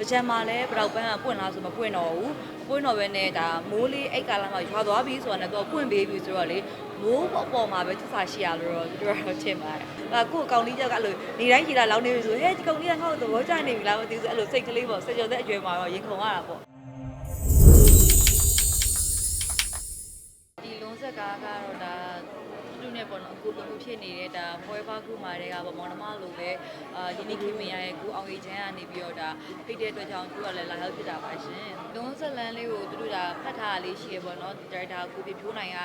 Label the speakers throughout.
Speaker 1: တကြံမှာလည်းပရောက်ပန်းကပွင့်လားဆိုမပွင့်တော့ဘူးပွင့်တော့ပဲနဲ့ဒါမိုးလေးအိတ်ကာလမှာရွာသွားပြီဆိုတာနဲ့တော့ပွင့်ပေးပြီဆိုတော့လေမိုးပေါ်ပေါ်မှာပဲသစ္စာရှိရလို့တော့သူတို့တော့ထင်ပါတယ်။အဲကို့အကောင်လေးချက်ကအဲ့လိုနေတိုင်းကြီးတာလောင်းနေပြီဆိုဟဲ့ဒီကောင်လေးကငါ့ကိုသဘောကျနေပြီလားမသိဘူးဆိုအဲ့လိုစိတ်ကလေးပေါ့ဆက်ကြောတဲ့အကျွဲမှာတော့ရင်ခုန်ရတာပေါ့။ နဲ့ပေါ့နော်အခုအခုဖြစ်နေတဲ့ဒါပွဲပါခုမာတွေကပေါ့မောင်နှမလိုပဲအာယင်းနီခင်မရရဲ့ကိုအောင်ရီချမ်းကနေပြီးတော့ဒါဖိတ်တဲ့အတွက်ကြောင့်သူကလည်းလာရောက်ဖြစ်တာပါရှင်။လုံးဆက်လန်းလေးကိုသူတို့ဒါဖတ်ထားတာလေးရှိရပေါ့နော်ဒါရိုက်တာကိုပြဖြိုးနိုင်က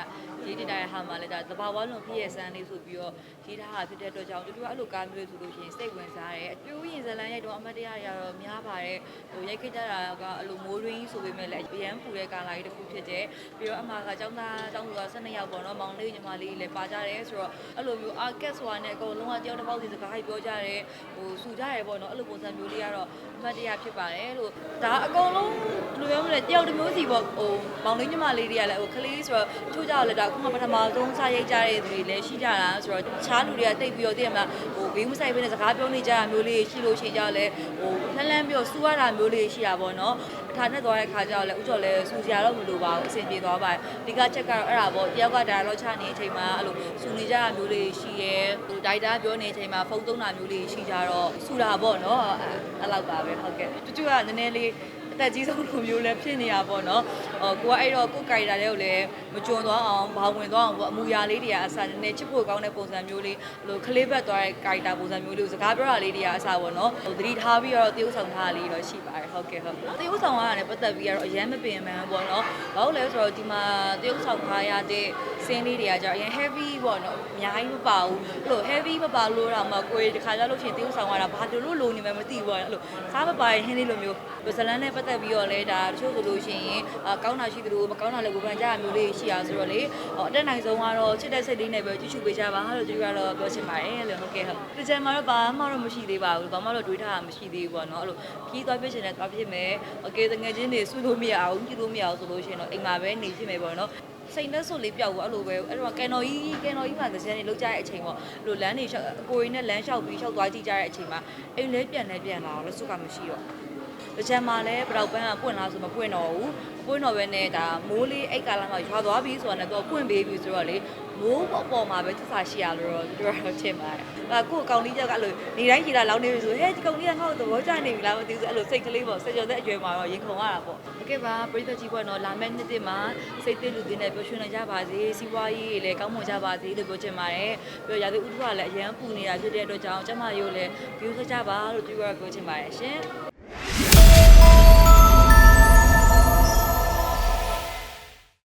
Speaker 1: ရေးတင်တာရဲ့ဟာမှာလည်းဒါသဘာဝလုံးပြည့်ရဲ့စမ်းလေးဆိုပြီးတော့ရေးထားတာဖြစ်တဲ့အတွက်ကြောင့်သူတို့ကအဲ့လိုကားမျိုးဆိုလို့ရှိရင်စိတ်ဝင်စားတယ်။အပြိုးရင်ဇလန်းရိုက်တော့အမတ်တရားတွေကတော့များပါတယ်။ဟိုရိုက်ခဲ့ကြတာကအဲ့လိုမိုးရင်းဆိုပေမဲ့လည်းအရန်ပူတဲ့ကာလာကြီးတစ်ခုဖြစ်တယ်။ပြီးတော့အမကចောင်းသားចောင်းသူက12ယောက်ပေါ့နော်မောင်လေးညီမလေးလည်းပါကြတယ်ဆိုတော့အဲ့လိုမျိုးအာကက်ဆိုတာနဲ့အကုန်လုံးကတယောက်တစ်ပေါက်စီစကားကြီးပြောကြတယ်ဟိုစူကြတယ်ပေါ့နော်အဲ့လိုပုံစံမျိုးလေးကတော့အမှတ်တရဖြစ်ပါတယ်လို့ဒါအကုန်လုံးဘယ်လိုပြောမလဲတယောက်တစ်မျိုးစီပေါ့ဟိုမောင်လေးညီမလေးတွေကလည်းဟိုကလေးဆိုတော့ချိုးကြတော့လည်းဒါအခုမှပထမဆုံးစရိုက်ကြတဲ့သူတွေလည်းရှိကြတာဆိုတော့တခြားလူတွေကတိတ်ပြီးတော့တည်ရမှာဟိုဘေးမဆိုင်ဘဲနဲ့စကားပြောနေကြတာမျိုးလေးရှိလို့ရှိကြလဲဟိုလှမ်းလှမ်းပြီးတော့စူရတာမျိုးလေးရှိတာပေါ့နော်အထာနဲ့သွားတဲ့ခါကျတော့လည်းဥကျော်လည်းစူစရာတော့မလိုပါဘူးအဆင်ပြေသွားပါတယ်ဒီကချက်ကတော့အဲ့ဒါပေါ့တယောက်ကဒါတော့ချနေတဲ့အချိန်မှာအဲ့လိုစူနေကြတာမျိုးလေးရှိရဲဟိုဒိုက်တာပြောနေတဲ့အချိန်မှာဖုန်းသုံးတာမျိုးလေးရှိကြတော့စူတာပေါ့နော်အဲ့အဲ့လောက်ပါပဲဟုတ်ကဲ့တူတူကနည်းနည်းလေး အသက်ကြီးဆုံးလူမျိုးလည်းဖြစ်နေတာပေါ့နော်။ဟိုကိုကအဲ့တော့ကိုယ်ကြိုက်တာတွေကိုလည်းမကြုံသွားအောင်ဘောင်ဝင်သွားအောင်ပေါ့အမူအရာလေးတွေကအစားနည်းနည်းချစ်ဖို့ကောင်းတဲ့ပုံစံမျိုးလေးဟိုခလေးဘက်သွားတဲ့ကြိုက်တာပုံစံမျိုးလေးကိုစကားပြောတာလေးတွေကအစားပေါ့နော်။ဟိုသတိထားပြီးတော့တရုပ်ဆောင်ထားတာလေးတော့ရှိပါတယ်ဟုတ်ကဲ့ဟုတ်။တရုပ်ဆောင်ရတာလည်းပတ်သက်ပြီးတော့အရန်မပင်ပန်းပေါ့နော်။ဘာလို့လဲဆိုတော့ဒီမှာတရုပ်ဆောင်ထားရတဲ့စင်းလေးတွေကကြတော့အရင် heavy ပေါ့နော်အများကြီးမပါဘူးအဲ့လို heavy မပါလို့တော့မှကိုယ်တခါကြလို့ရှိရင်တရုပ်ဆောင်ရတာဘာလို့လို့လိုနေမှမသိဘူးပေါ့အဲ့လိုစားမပါရင်ဟင်းလေးလိုမျိုးဇလန်းနဲ့ပတ်ပတ်သက်ပြီးတော့လဲဒါတချို့ဆိုလို့ရှိရင်ကောင်းတာရှိသလိုမကောင်းတာလည်းဝေဖန်ကြရမျိုးလေးရှိရဆိုတော့လေအတက်နိုင်ဆုံးကတော့ချစ်တဲ့စိတ်လေးနဲ့ပဲကြည့်ရှုပေးကြပါလို့ကျွန်တော်ကတော့ပြောချင်ပါတယ်လို့ဟုတ်ကဲ့ဟုတ်ဒီကြံမှာတော့ဘာမှတော့မရှိသေးပါဘူးဘာမှတော့တွေးထားတာမရှိသေးဘူးပေါ့နော်အဲ့လိုခီးသွားပြစ်ချင်တဲ့သွားပြစ်မယ်အကယ်တငယ်ချင်းတွေဆွလို့မရအောင်ကြည့်လို့မရအောင်ဆိုလို့ရှိရင်တော့အိမ်မှာပဲနေဖြစ်မယ်ပေါ့နော်စိန်သက်ဆိုလေးပြောက်ဘူးအဲ့လိုပဲအဲ့တော့ကန်တော်ကြီးကန်တော်ကြီးမှာကြံနေလောက်ကြတဲ့အချိန်ပေါ့အဲ့လိုလမ်းနေလျှောက်အကိုရင်းနဲ့လမ်းလျှောက်ပြီးလျှောက်သွားကြည့်ကြတဲ့အချိန်မှာအိမ်လေးပြန်လဲပြန်လာတော့လက်စွပ်ကမရှိတော့ တကြံမှာလည်းပရောက်ပန်းကပွင့်လားဆိုမပွင့်တော့ဘူးပွင့်တော့ပဲနဲ့ဒါမိုးလေးအိတ်ကာလမှာရွာသွားပြီဆိုတာနဲ့တော့ပွင့်ပေးပြီဆိုတော့လေမိုးပေါ်ပေါ်မှာပဲသစ္စာရှိရလို့တော့သူတို့တော့ထင်ပါတယ်အဲကို့အကောင်လေးချက်ကအဲ့လိုနေတိုင်းကြီးတာလောင်းနေပြီဆိုဟဲ့ဒီကောင်လေးကငါ့ကိုသဘောကျနေပြီလားမသိဘူးဆိုအဲ့လိုစိတ်ကလေးပေါ့ဆက်ကြောတဲ့အကျွဲမှာတော့ရင်ခုန်ရတာပေါ့ဟုတ်ကဲ့ပါပရိသတ်ကြီးပေါ့နော်လာမယ့်နှစ်တစ်မှာစိတ်သစ်လူတွေနဲ့ပျော်ရွှင်နိုင်ကြပါစေစီးပွားရေးလည်းကောင်းမွန်ကြပါစေလို့ပြောချင်ပါတယ်ပြီးတော့ရာသီဥတုကလည်းအရန်ပူနေတာဖြစ်တဲ့အတွက်ကြောင့်ကျမရိုးလည်း view ဆက်ကြပါလို့သူကပြောချင်ပါတယ်ရှင်